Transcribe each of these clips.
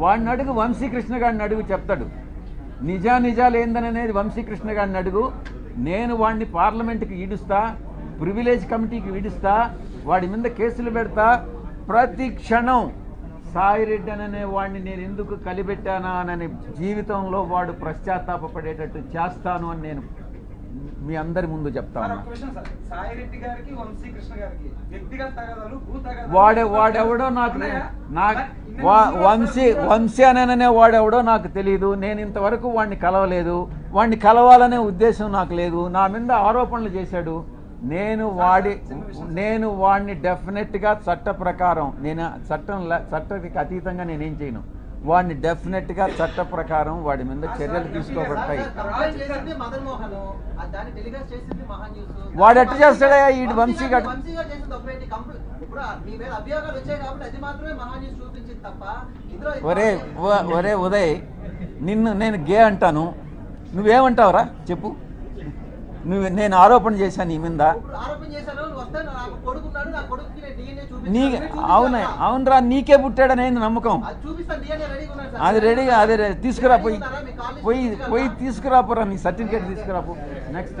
వాడిని అడుగు వంశీకృష్ణ గారిని అడుగు చెప్తాడు నిజా నిజాలు ఏందనేది వంశీకృష్ణ గారిని అడుగు నేను వాడిని పార్లమెంట్కి ఈడుస్తా ప్రివిలేజ్ కమిటీకి ఈడుస్తా వాడి మీద కేసులు పెడతా ప్రతి క్షణం సాయిరెడ్డి అనే వాడిని నేను ఎందుకు కలిపెట్టానా అని జీవితంలో వాడు పశ్చాత్తాపపడేటట్టు చేస్తాను అని నేను మీ అందరి ముందు చెప్తా సార్, ఉన్నా ఒక క్వశ్చన్ సార్. సాయిరెడ్డి గారికి వంశీ కృష్ణ గారికి వ్యక్తిగత తగాదాలు భూ తగాదాలు వాడే వాడెవడో నాకు? నాకు వంశీ వంశీ అననే వాడెవడో నాకు తెలియదు నేను ఇంతవరకు వాడిని కలవలేదు. వాడిని కలవాలనే ఉద్దేశం నాకు లేదు. నా మీద ఆరోపణలు చేశాడు. నేను వాడి నేను వాడిని డెఫినెట్గా చట్ట ప్రకారం నేను చట్టం చట్టానికి అతీతంగా నేనేం చేయను. వాడిని డెఫినెట్గా చట్ట ప్రకారం వాడి మీద చర్యలు తీసుకోబడతాయి. వాడు ఎట్ట చేస్తాడయ్యా? ఈ వంశీ గాడు- ఒరే ఒరే ఉదయ్ నిన్ను నేను గే అంటాను. నువ్వేమంటావురా? చెప్పు. నువ్వు నేను ఆరోపణ చేశాను నీ మీద. నా అవునా? అవునరా నీకే పుట్టాడని నమ్మకం? అది రెడీగా అది తీసుకురా పోయి. పోయి పోయి తీసుకురా పోరా నీ సర్టిఫికేట్ తీసుకురా పో. Next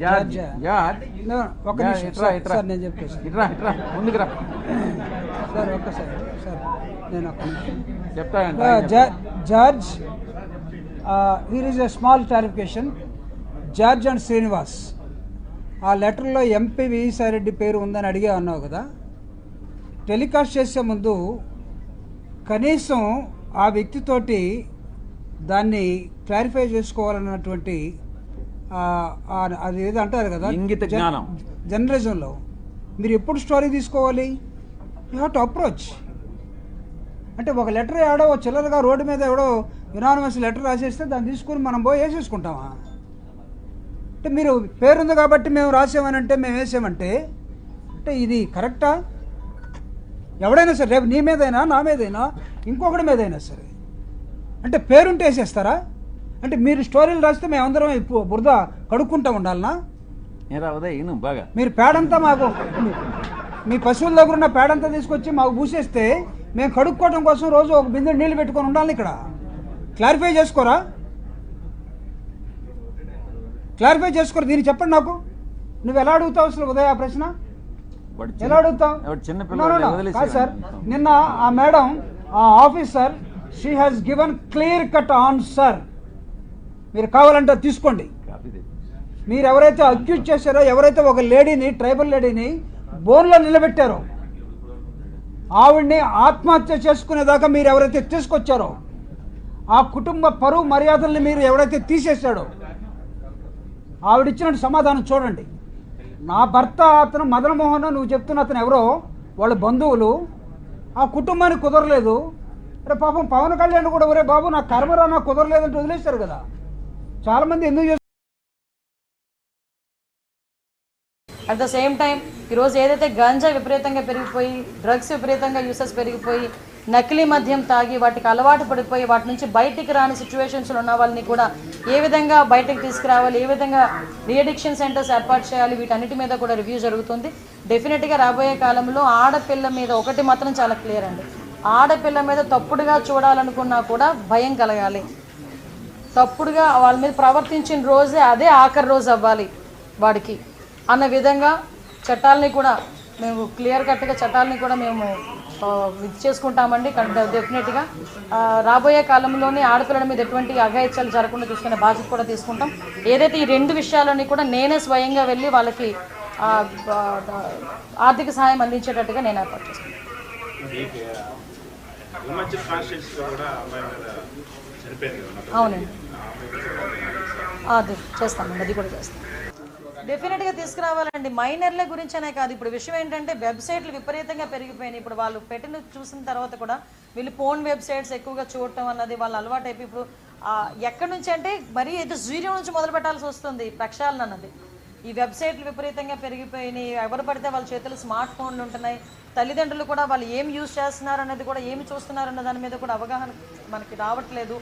George? George. George. George George yeah, నిమిషం సార్, నేను సార్. ఇట్రా ఇట్రా. ముందుకు రా సార్ ఒక్కసారి సార్. నేను George, uh, here is a small clarification. George and Srinivas ఆ లెటర్లో ఎంపీ విజయసాయిరెడ్డి పేరు ఉందని అడిగే అన్నావు కదా? టెలికాస్ట్ చేసే ముందు కనీసం ఆ వ్యక్తితోటి దాన్ని క్లారిఫై చేసుకోవాలన్నటువంటి అది ఏదో అంటారు కదా? ఇంగిత జ్ఞానం. జర్నలిజంలో మీరు ఎప్పుడు స్టోరీ తీసుకోవాలి? You have to approach. అంటే ఒక లెటర్ ఎవడో చిల్లరగా రోడ్డు మీద ఎవడో యునానిమస్ లెటర్ రాసేస్తే దాన్ని తీసుకుని మనం పోయి వేసేసుకుంటామా? అంటే మీరు పేరుంది కాబట్టి మేము రాసామని అంటే మేము వేసామంటే అంటే ఇది కరెక్టా? ఎవడైనా సరే రేపు నీ మీదైనా నా మీదైనా ఇంకొకటి మీదైనా సరే. అంటే పేరుంటే వేసేస్తారా? అంటే మీరు స్టోరీలు రాస్తే మేమందరం పు- బురద కడుక్కుంటా ఉండాలనా? ఏరా ఉదయ్ ఇను బాగా. మీరు పేడంతా మాకు మీ- పశువుల దగ్గర ఉన్న పేడంతా తీసుకొచ్చి మాకు పూసేస్తే మేము కడుక్కోవడం కోసం రోజు ఒక బిందె నీళ్ళు పెట్టుకొని ఉండాలి ఇక్కడ. క్లారిఫై చేసుకోరా? క్లారిఫై చేసుకోరు? దీన్ని చెప్పండి నాకు. నువ్వు ఎలా అడుగుతావు అసలు ఉదయ ఆ ప్రశ్న? ఎలా అడుగుతావు? కాదు సార్. నిన్న ఆ మేడం ఆ officer she has given clear cut answer మీరు కావాలంటే తీసుకోండి. మీరు ఎవరైతే అక్యూజ్ చేశారో ఎవరైతే ఒక లేడీని ట్రైబల్ లేడీని బోన్లో నిలబెట్టారో ఆవిడ్ని ఆత్మహత్య చేసుకునేదాకా మీరు ఎవరైతే తీసుకొచ్చారో ఆ కుటుంబ పరువు మర్యాదల్ని మీరు ఎవరైతే తీసేశాడో ఆవిడిచ్చిన సమాధానం చూడండి. నా భర్త అతను మదన్ మోహన్ నువ్వు చెప్తున్న అతను ఎవరో వాళ్ళ బంధువులు ఆ కుటుంబానికి కుదరలేదు. అరే పాపం పవన్ కళ్యాణ్ కూడా ఒరే బాబు నా కర్మరా నాకు కుదరలేదంటే వదిలేశారు కదా. చాలామంది ఎందుకు చేస్తారు అట్ ద సేమ్ టైం ఈరోజు ఏదైతే గంజా విపరీతంగా పెరిగిపోయి డ్రగ్స్ విపరీతంగా యూసెస్ పెరిగిపోయి నకిలీ మద్యం తాగి వాటికి అలవాటు పడిపోయి వాటి నుంచి బయటికి రాని సిచ్యువేషన్స్లో ఉన్న వాళ్ళని కూడా ఏ విధంగా బయటకు తీసుకురావాలి ఏ విధంగా రీఅడిక్షన్ సెంటర్స్ ఏర్పాటు చేయాలి వీటన్నిటి మీద కూడా రివ్యూ జరుగుతుంది. డెఫినెట్గా రాబోయే కాలంలో ఆడపిల్ల మీద ఒకటి మాత్రం చాలా క్లియర్ అండి. ఆడపిల్ల మీద తప్పుడుగా చూడాలనుకున్నా కూడా భయం కలగాలి. తప్పుడుగా వాళ్ళ మీద ప్రవర్తించిన రోజే అదే ఆఖరి రోజు అవ్వాలి వాడికి. అన్న విధంగా చట్టాలని కూడా మేము క్లియర్ కట్గా చట్టాలని కూడా మేము ఇది చేసుకుంటామండి. డెఫినెట్గా రాబోయే కాలంలోనే ఆడపిల్లల మీద ఎటువంటి అఘాయిత్యాలు జరగకుండా చూసుకునే బాధ్యత కూడా తీసుకుంటాం. ఏదైతే ఈ రెండు విషయాలని కూడా నేనే స్వయంగా వెళ్ళి వాళ్ళకి ఆర్థిక సహాయం అందించేటట్టుగా నేను ఏర్పాటు చేసుకుంటాను. అవునండి. అది చేస్తామండి అది కూడా చేస్తాం. డెఫినెట్గా తీసుకురావాలండి. మైనర్ల గురించనే కాదు. ఇప్పుడు విషయం ఏంటంటే వెబ్సైట్లు విపరీతంగా పెరిగిపోయినాయి. ఇప్పుడు వాళ్ళు పెట్టిన చూసిన తర్వాత కూడా వీళ్ళు ఫోన్ వెబ్సైట్స్ ఎక్కువగా చూడటం అన్నది వాళ్ళు అలవాటు అయిపోయి ఇప్పుడు ఎక్కడి నుంచి అంటే మరీ ఏదో జీరో నుంచి మొదలు పెట్టాల్సి వస్తుంది ప్రక్షాళన అన్నది. ఈ వెబ్సైట్లు విపరీతంగా పెరిగిపోయినాయి. ఎవరు పడితే వాళ్ళ చేతులు స్మార్ట్ ఫోన్లు ఉంటున్నాయి. తల్లిదండ్రులు కూడా వాళ్ళు ఏం యూజ్ చేస్తున్నారు అనేది కూడా ఏమి చూస్తున్నారు అన్న దాని మీద కూడా అవగాహన మనకి రావట్లేదు.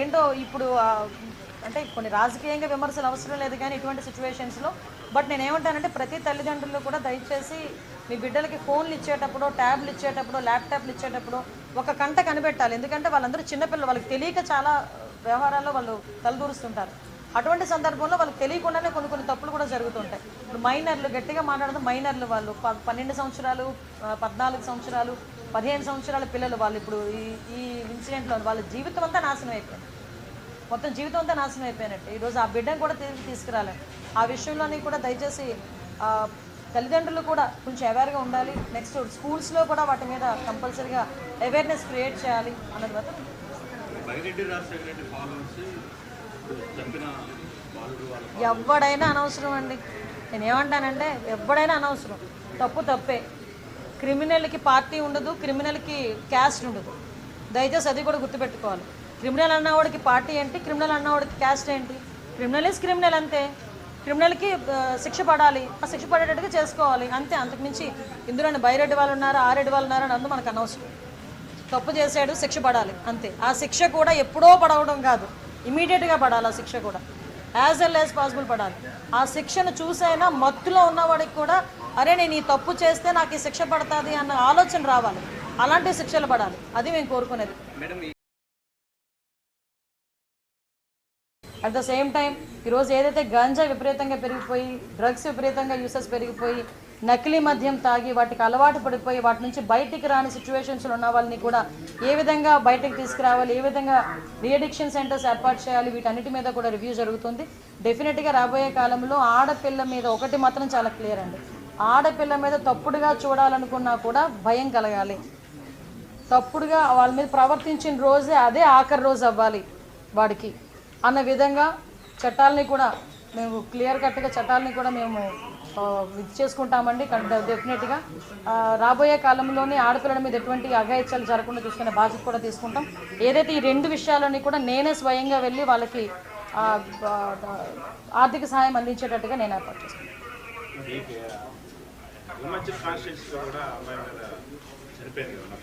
ఏంటో ఇప్పుడు అంటే కొన్ని రాజకీయంగా విమర్శలు అవసరం లేదు కానీ ఇటువంటి సిచ్యువేషన్స్లో బట్ నేనేమంటానంటే ప్రతి తల్లిదండ్రులు కూడా దయచేసి మీ బిడ్డలకి ఫోన్లు ఇచ్చేటప్పుడు ట్యాబ్లు ఇచ్చేటప్పుడు ల్యాప్టాప్లు ఇచ్చేటప్పుడు ఒక కంట కనిపెట్టాలి. ఎందుకంటే వాళ్ళందరూ చిన్నపిల్లలు వాళ్ళకి తెలియక చాలా వ్యవహారాల్లో వాళ్ళు తలదూరుస్తుంటారు. అటువంటి సందర్భంలో వాళ్ళకి తెలియకుండానే కొన్ని కొన్ని తప్పులు కూడా జరుగుతుంటాయి. ఇప్పుడు మైనర్లు గట్టిగా మాట్లాడదు మైనర్లు వాళ్ళు. ప- పన్నెండు సంవత్సరాలు పద్నాలుగు సంవత్సరాలు పదిహేను సంవత్సరాల పిల్లలు వాళ్ళు ఇప్పుడు ఈ ఈ ఇన్సిడెంట్లో వాళ్ళ జీవితం అంతా నాశనం అయిపోయింది. మొత్తం జీవితం అంతా నాశనం అయిపోయినట్టు. ఈరోజు ఆ బిడ్డను కూడా తిరిగి తీసుకురాలేం. ఆ విషయంలోని కూడా దయచేసి తల్లిదండ్రులు కూడా కొంచెం అవేర్గా ఉండాలి. నెక్స్ట్ స్కూల్స్లో కూడా వాటి మీద కంపల్సరీగా అవేర్నెస్ క్రియేట్ చేయాలి అన్నది మాత్రం. ఎవడైనా అనవసరం అండి. నేను ఏమంటానంటే ఎవడైనా అనవసరం. తప్పు తప్పే. క్రిమినల్కి పార్టీ ఉండదు క్రిమినల్కి క్యాస్ట్ ఉండదు. దయచేసి అది కూడా గుర్తుపెట్టుకోవాలి. క్రిమినల్ అన్నవాడికి పార్టీ ఏంటి? క్రిమినల్ అన్నవాడికి క్యాస్ట్ ఏంటి? క్రిమినల్ ఇస్ క్రిమినల్ అంతే. క్రిమినల్కి శిక్ష పడాలి. ఆ శిక్ష పడేటట్టుగా చేసుకోవాలి. అంతే. అంతకుమించి ఇందులోని బైరెడ్డి వాళ్ళు ఉన్నారు ఆరెడ్డి వాళ్ళు ఉన్నారు అని అందు మనకు అనవసరం. తప్పు చేశాడు శిక్ష పడాలి. అంతే. ఆ శిక్ష కూడా ఎప్పుడో పడవడం కాదు. ఇమీడియట్గా పడాలి ఆ శిక్ష కూడా. యాజ్ వెల్ యాజ్ పాసిబుల్ పడాలి. ఆ శిక్షను చూసైనా మత్తులో ఉన్నవాడికి కూడా అరే నేను ఈ తప్పు చేస్తే నాకు ఈ శిక్ష పడుతుంది అన్న ఆలోచన రావాలి. అలాంటి శిక్షలు పడాలి. అది మేము కోరుకునేది. అట్ ద సేమ్ టైం ఈరోజు ఏదైతే గంజా విపరీతంగా పెరిగిపోయి డ్రగ్స్ విపరీతంగా యూసెస్ పెరిగిపోయి నకిలీ మద్యం తాగి వాటికి అలవాటు పడిపోయి వాటి నుంచి బయటికి రాని సిచ్యువేషన్స్లో ఉన్న వాళ్ళని కూడా ఏ విధంగా బయటికి తీసుకురావాలి ఏ విధంగా రీఅడిక్షన్ సెంటర్స్ ఏర్పాటు చేయాలి వీటన్నిటి మీద కూడా రివ్యూ జరుగుతుంది. డెఫినెట్గా రాబోయే కాలంలో ఆడపిల్ల మీద ఒకటి మాత్రం చాలా క్లియర్ అండి. ఆడపిల్ల మీద తప్పుడుగా చూడాలనుకున్నా కూడా భయం కలగాలి. తప్పుడుగా వాళ్ళ మీద ప్రవర్తించిన రోజే అదే ఆఖరి రోజు అవ్వాలి వాడికి. అన్న విధంగా చట్టాలని కూడా మేము క్లియర్ కట్గా చట్టాలని కూడా మేము ఇది చేసుకుంటామండి. డెఫినెట్గా రాబోయే కాలంలోనే ఆడపిల్లల మీద ఎటువంటి అఘాయిత్యాలు జరగకుండా చూసుకునే బాధ్యత కూడా తీసుకుంటాం. ఏదైతే ఈ రెండు విషయాలని కూడా నేనే స్వయంగా వెళ్ళి వాళ్ళకి ఆర్థిక సహాయం అందించేటట్టుగా నేను ఏర్పాటు చేస్తాను.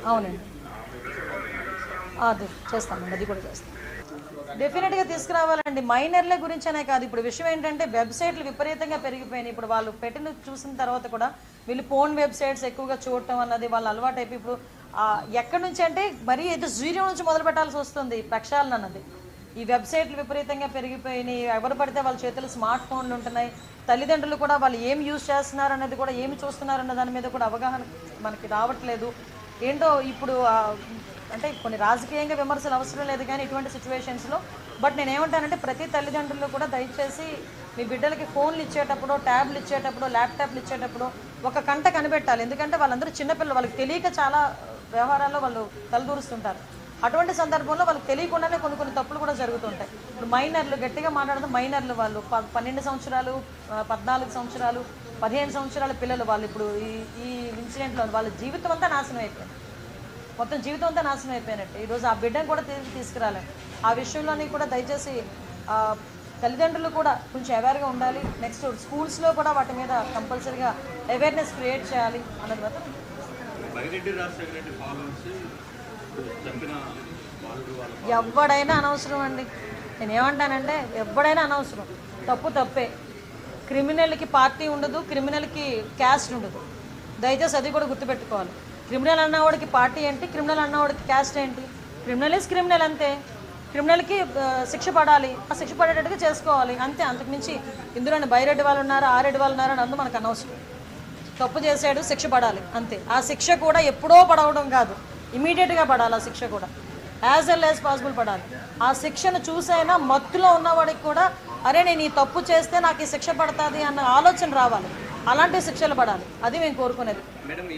అవునండి. అది. చేస్తామండి. అది కూడా చేస్తాం. డెఫినెట్గా తీసుకురావాలండి. మైనర్ల గురించి అనే కాదు. ఇప్పుడు విషయం ఏంటంటే వెబ్సైట్లు విపరీతంగా పెరిగిపోయినాయి. ఇప్పుడు వాళ్ళు పెట్టిన చూసిన తర్వాత కూడా వీళ్ళు ఫోన్ వెబ్సైట్స్ ఎక్కువగా చూడటం అన్నది వాళ్ళు అలవాటు అయిపోయి ఇప్పుడు ఎక్కడి నుంచి అంటే మరీ ఏదో జీరో నుంచి మొదలు పెట్టాల్సి వస్తుంది ప్రక్షాళన అన్నది. ఈ వెబ్సైట్లు విపరీతంగా పెరిగిపోయినాయి. ఎవరు పడితే వాళ్ళ చేతులు స్మార్ట్ ఫోన్లు ఉంటున్నాయి. తల్లిదండ్రులు కూడా వాళ్ళు ఏం యూజ్ చేస్తున్నారు అనేది కూడా ఏమి చూస్తున్నారు అన్న దాని మీద కూడా అవగాహన మనకి రావట్లేదు. ఏంటో ఇప్పుడు అంటే కొన్ని రాజకీయంగా విమర్శలు అవసరం లేదు కానీ ఇటువంటి సిచ్యువేషన్స్లో బట్ నేను ఏమంటానంటే ప్రతి తల్లిదండ్రులు కూడా దయచేసి మీ బిడ్డలకి ఫోన్లు ఇచ్చేటప్పుడు ట్యాబ్లు ఇచ్చేటప్పుడు ల్యాప్టాప్లు ఇచ్చేటప్పుడు ఒక కంట కనిపెట్టాలి. ఎందుకంటే వాళ్ళందరూ చిన్నపిల్లలు వాళ్ళకి తెలియక చాలా వ్యవహారాల్లో వాళ్ళు తలదూరుస్తుంటారు. అటువంటి సందర్భంలో వాళ్ళకి తెలియకుండానే కొన్ని కొన్ని తప్పులు కూడా జరుగుతుంటాయి. ఇప్పుడు మైనర్లు గట్టిగా మాట్లాడదు మైనర్లు వాళ్ళు. ప- పన్నెండు సంవత్సరాలు పద్నాలుగు సంవత్సరాలు పదిహేను సంవత్సరాల పిల్లలు వాళ్ళు ఇప్పుడు ఈ ఈ ఇన్సిడెంట్లో వాళ్ళ జీవితం అంతా నాశనం అయిపోయింది. మొత్తం జీవితం అంతా నాశనం అయిపోయినట్టు. ఈరోజు ఆ బిడ్డను కూడా తిరిగి తీసుకురాలేం. ఆ విషయంలోని కూడా దయచేసి తల్లిదండ్రులు కూడా కొంచెం అవేర్గా ఉండాలి. నెక్స్ట్ స్కూల్స్లో కూడా వాటి మీద కంపల్సరీగా అవేర్నెస్ క్రియేట్ చేయాలి అన్నది మాత్రం ఎవడైనా అనవసరం అండి. నేను ఏమంటానంటే ఎవడైనా అనవసరం. తప్పు తప్పే. క్రిమినల్కి పార్టీ ఉండదు క్రిమినల్కి క్యాస్ట్ ఉండదు. దయచేసి అది కూడా గుర్తుపెట్టుకోవాలి. క్రిమినల్ అన్నవాడికి పార్టీ ఏంటి? క్రిమినల్ అన్నవాడికి క్యాస్ట్ ఏంటి? క్రిమినల్ ఇస్ క్రిమినల్ అంతే. క్రిమినల్కి శిక్ష పడాలి. ఆ శిక్ష పడేటట్టుగా చేసుకోవాలి. అంతే. అంతకుమించి ఇందులోని బైరెడ్డి వాళ్ళు ఉన్నారు ఆరెడ్డి వాళ్ళు ఉన్నారు అని అందు మనకు అనవసరం. తప్పు చేశాడు శిక్ష పడాలి. అంతే. ఆ శిక్ష కూడా ఎప్పుడో పడవడం కాదు. ఇమీడియట్గా పడాలి ఆ శిక్ష కూడా. యాజ్ వెల్ యాజ్ పాసిబుల్ పడాలి. ఆ శిక్షను చూసైనా మత్తులో ఉన్నవాడికి కూడా అరే నేను ఈ తప్పు చేస్తే నాకు ఈ శిక్ష పడుతుంది అన్న ఆలోచన రావాలి. అలాంటి శిక్షలు పడాలి. అది మేము కోరుకునేది. మేడం ఈ